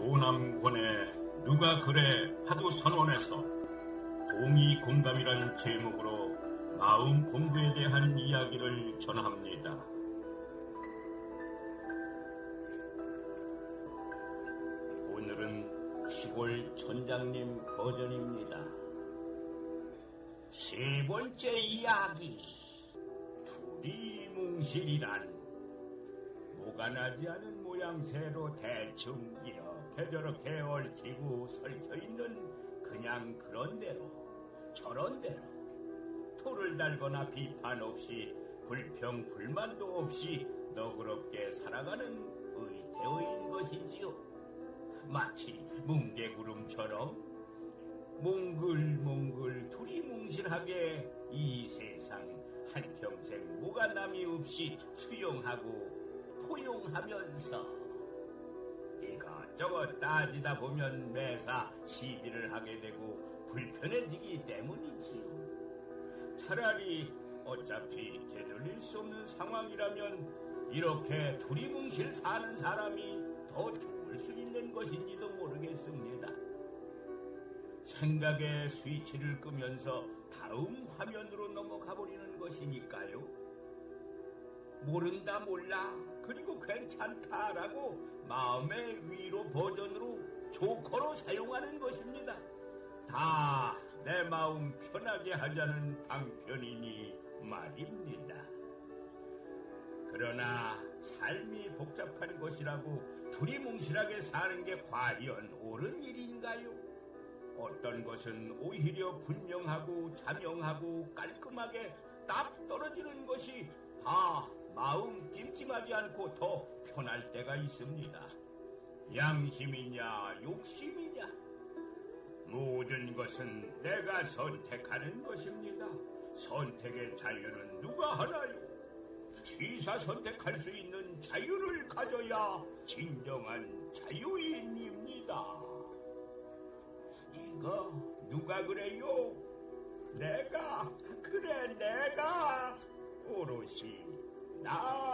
조남권에 누가 그래 하도 선언해서 동의 공감이라는 제목으로 마음 공부에 대한 이야기를 전합니다. 오늘은 시골 촌장님 버전입니다. 세 번째 이야기. 두리뭉실이란 모가 나지 않은 모양새로 대충 이렇게 저렇게 얽히고 설켜 있는 그냥 그런 대로 저런 대로 토를 달거나 비판 없이 불평 불만도 없이 너그럽게 살아가는 의태어인 것이지요. 마치 뭉게구름처럼 몽글몽글 두리뭉실하게 이 세상 한평생 모가 남이 없이 수용하고 포용하면서 이것저것 따지다 보면 매사 시비를 하게 되고 불편해지기 때문이지요. 차라리 어차피 되돌릴 수 없는 상황이라면 이렇게 두리뭉실 사는 사람이 더 좋을 수 있는 것인지도 모르겠습니다. 생각의 스위치를 끄면서 다음 화면으로 넘어가 버리는 것이니까요. 모른다 몰라 그리고 괜찮다라고 마음의 위로 버전으로 조커로 사용하는 것입니다. 다 내 마음 편하게 하자는 방편이니 말입니다. 그러나 삶이 복잡한 것이라고 두리뭉실하게 사는 게 과연 옳은 일인가요? 어떤 것은 오히려 분명하고 자명하고 깔끔하게 딱 떨어지는 것이 다 마음 찜찜하지 않고 더 편할 때가 있습니다. 양심이냐 욕심이냐 모든 것은 내가 선택하는 것입니다. 선택의 자유는 누가 하나요? 취사 선택할 수 있는 자유를 가져야 진정한 자유인입니다. 이거 누가 그래요? 내가 그래 내가 오롯이 나입니다.